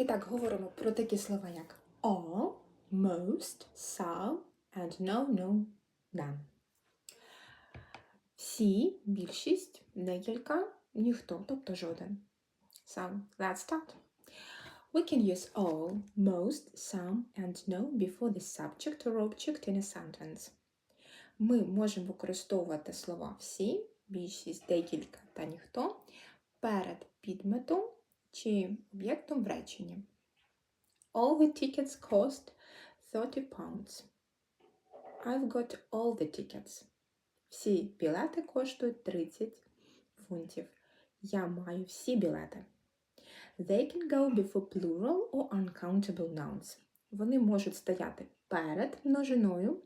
І так, говоримо про такі слова, як all, most, some and no, no, none. Всі, більшість, декілька, ніхто, тобто жоден. So, let's start. We can use all, most, some and no before the subject or object in a sentence. Ми можемо використовувати слова всі, більшість, декілька та ніхто перед підметом чи об'єктом в реченні. All the tickets cost 30 pounds. I've got all the tickets. Всі білети коштують 30 фунтів. Я маю всі білети. They can go before plural or uncountable nouns. Вони можуть стояти перед множиною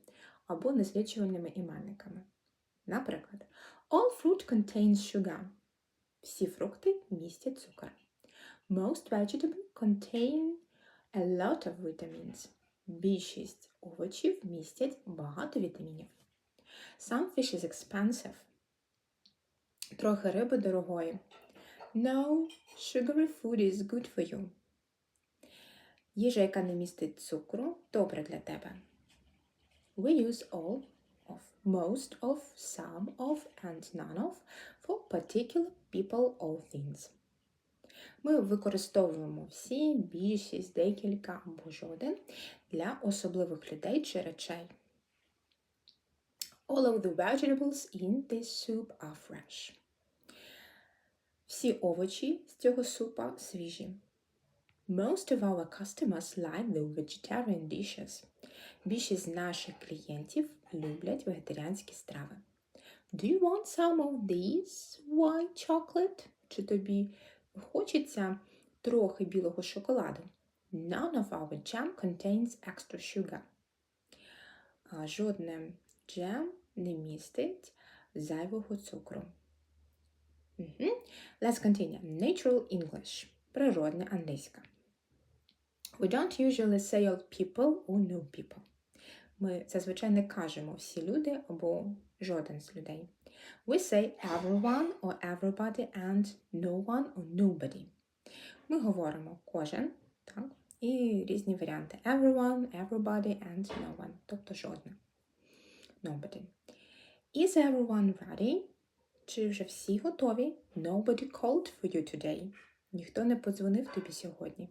або незлічувальними іменниками. Наприклад, all fruit contains sugar. Всі фрукти містять цукор. Most vegetables contain a lot of vitamins. Більшість овочів містять багато вітамінів. Some fish is expensive. Трохи риби дорогої. No, sugary food is good for you. Їжа, яка не містить цукру, добре для тебе. We use all of, most of, some of and none of for particular people or things. Ми використовуємо всі, більшість, декілька або жоден для особливих людей чи речей. All of the vegetables in this soup are fresh. Всі овочі з цього супа свіжі. Most of our customers like the vegetarian dishes. Більшість наших клієнтів люблять вегетаріанські страви. Do you want some of this white chocolate? Чи тобі хочеться трохи білого шоколаду? None of our jam contains extra sugar. Жодне джем не містить зайвого цукру. Мгм. Let's continue. Natural English. Природня англійська. We don't usually say all people or no people. Ми зазвичай не кажемо всі люди або жоден з людей. We say everyone or everybody and no one or nobody. Ми говоримо кожен, так, і різні варіанти. Everyone, everybody and no one. Тобто жодне. Nobody. Is everyone ready? Чи вже всі готові? Nobody called for you today. Ніхто не подзвонив тобі сьогодні.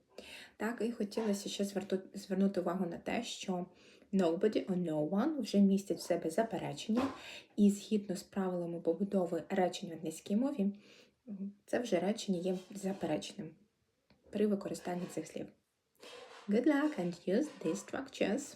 Так, і хотілося ще звернути увагу на те, що nobody or no one вже містять в себе заперечення, і згідно з правилами побудови речень в англійській мові, це вже речення є заперечним при використанні цих слів. Good luck and use these structures.